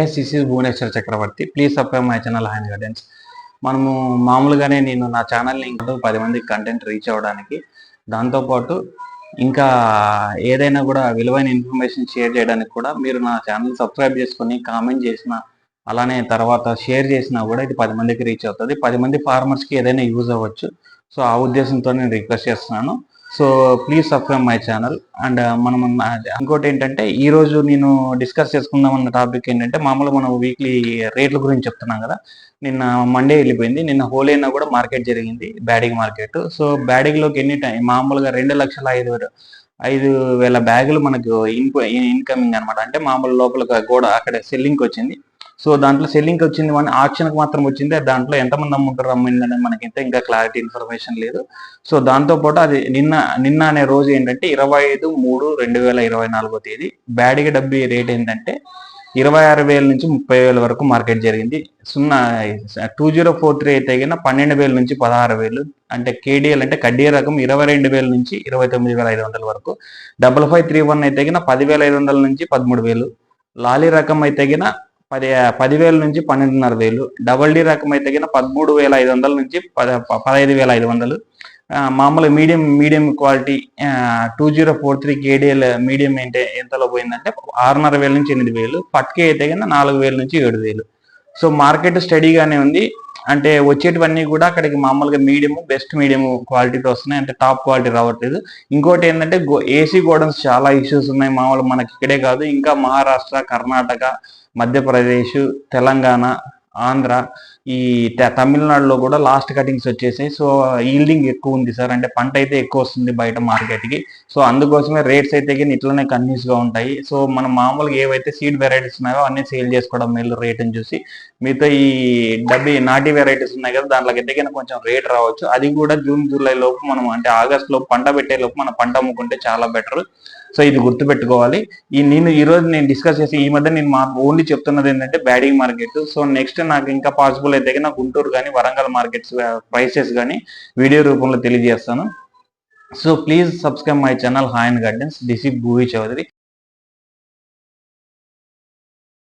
This is Bhuvaneshwar Chakravarthi. Please subscribe my channel hand gardens మనము మామూలుగానే నేను నా ఛానల్ని ఇంకా పది మందికి కంటెంట్ రీచ్ అవ్వడానికి దాంతోపాటు ఇంకా ఏదైనా కూడా విలువైన ఇన్ఫర్మేషన్ షేర్ చేయడానికి కూడా మీరు నా ఛానల్ సబ్స్క్రైబ్ చేసుకొని కామెంట్ చేసిన అలానే తర్వాత షేర్ చేసినా కూడా ఇది పది మందికి రీచ్ అవుతుంది. పది మంది ఫార్మర్స్కి ఏదైనా యూజ్ అవ్వచ్చు. సో ఆ ఉద్దేశంతో నేను రిక్వెస్ట్ చేస్తున్నాను. So please subscribe my channel. And మనం ఇంకోటి ఏంటంటే ఈరోజు నేను డిస్కస్ చేసుకుందాం అన్న టాపిక్ ఏంటంటే మామూలుగా మనం వీక్లీ రేట్ల గురించి చెప్తున్నాం కదా. నిన్న మండే వెళ్ళిపోయింది. నిన్న హోలీ అయినా కూడా మార్కెట్ జరిగింది బ్యాడింగ్ మార్కెట్. సో బ్యాడింగ్లోకి ఎన్ని టైం మామూలుగా రెండు లక్షల ఐదు వేలు ఐదు వేల బ్యాగులు మనకు ఇన్కమింగ్ అనమాట అంటే మామూలు లోపల కూడా అక్కడ సెల్లింగ్ వచ్చింది. సో దాంట్లో సెల్లింగ్ వచ్చింది మన ఆప్షన్కి మాత్రం వచ్చింది. దాంట్లో ఎంతమంది అమ్ముంటారు అమ్మిందనే మనకి ఇంకా క్లారిటీ ఇన్ఫర్మేషన్ లేదు. సో దాంతో పాటు అది నిన్న నిన్న అనే రోజు ఏంటంటే ఇరవై ఐదు మూడు రెండు వేల ఇరవై నాలుగో తేదీ బ్యాడిగ డబ్బి రేట్ ఏంటంటే ఇరవై ఆరు వేల నుంచి ముప్పై వేల వరకు మార్కెట్ జరిగింది. సున్నా టూ జీరో ఫోర్ త్రీ అయితే కన్నా పన్నెండు వేల నుంచి పదహారు వేలు అంటే కేడిఎల్ అంటే కడ్డీ రకం ఇరవై రెండు వేల నుంచి ఇరవై తొమ్మిది వేల ఐదు వందల వరకు. డబల్ ఫైవ్ త్రీ వన్ అయితే కన్నా పదివేల ఐదు వందల నుంచి పదమూడు వేలు. లాలీ రకం అయితే కన్నా పది పదివేల నుంచి పన్నెండున్నర వేలు. డబల్ డి రకం అయితే కింద పదమూడు వేల ఐదు వందల నుంచి పద పదహైదు వేల ఐదు వందలు. మామూలు medium medium quality two zero four three KDL medium ఏంటి ఎంతలో పోయిందంటే ఆరున్నర వేల నుంచి ఎనిమిది వేలు. పట్కే అయితే కింద నాలుగు వేల నుంచి ఏడు వేలు. సో మార్కెట్ స్టడీగానే ఉంది. అంటే వచ్చేటివన్నీ కూడా అక్కడికి మామూలుగా మీడియం బెస్ట్ మీడియం క్వాలిటీతో వస్తున్నాయి. అంటే టాప్ క్వాలిటీ రావట్లేదు. ఇంకోటి ఏంటంటే ఏసీ గోడౌన్స్ చాలా ఇష్యూస్ ఉన్నాయి. మామూలు మనకి ఇక్కడే కాదు. ఇంకా మహారాష్ట్ర కర్ణాటక మధ్యప్రదేశ్ తెలంగాణ ఆంధ్ర ఈ తమిళనాడులో కూడా లాస్ట్ కటింగ్స్ వచ్చేసాయి. సో ఈల్డింగ్ ఎక్కువ ఉంది సార్. అంటే పంట అయితే ఎక్కువ వస్తుంది బయట మార్కెట్కి సో అందుకోసమే రేట్స్ అయితే ఇట్లనే గా ఉంటాయి. సో మనం మామూలుగా ఏవైతే సీడ్ వెరైటీస్ ఉన్నాయో అన్ని సేల్ చేసుకోవడం మేలు రేట్ని చూసి. మిగతా ఈ డబ్బి నాటి వెరైటీస్ ఉన్నాయి కదా దాంట్లోకి అయితే కొంచెం రేట్ రావచ్చు. అది కూడా జూన్ జూలై లోపు మనం అంటే ఆగస్ట్ లోపు పంట పెట్టే లోపు మనం పంట అమ్ముకుంటే చాలా బెటర్ సో ఇది గుర్తుపెట్టుకోవాలి. ఈ నేను ఈరోజు నేను డిస్కస్ చేసి ఈ మధ్య నేను మా ఓన్లీ చెప్తున్నది ఏంటంటే బ్యాడింగ్ మార్కెట్. సో నెక్స్ట్ నాకు ఇంకా పాసిబుల్ అయితే నా గుంటూరు కానీ వరంగల్ మార్కెట్స్ ప్రైసెస్ కానీ వీడియో రూపంలో తెలియజేస్తాను. So please subscribe my channel hi and gardens this is Bhuvi Chowdary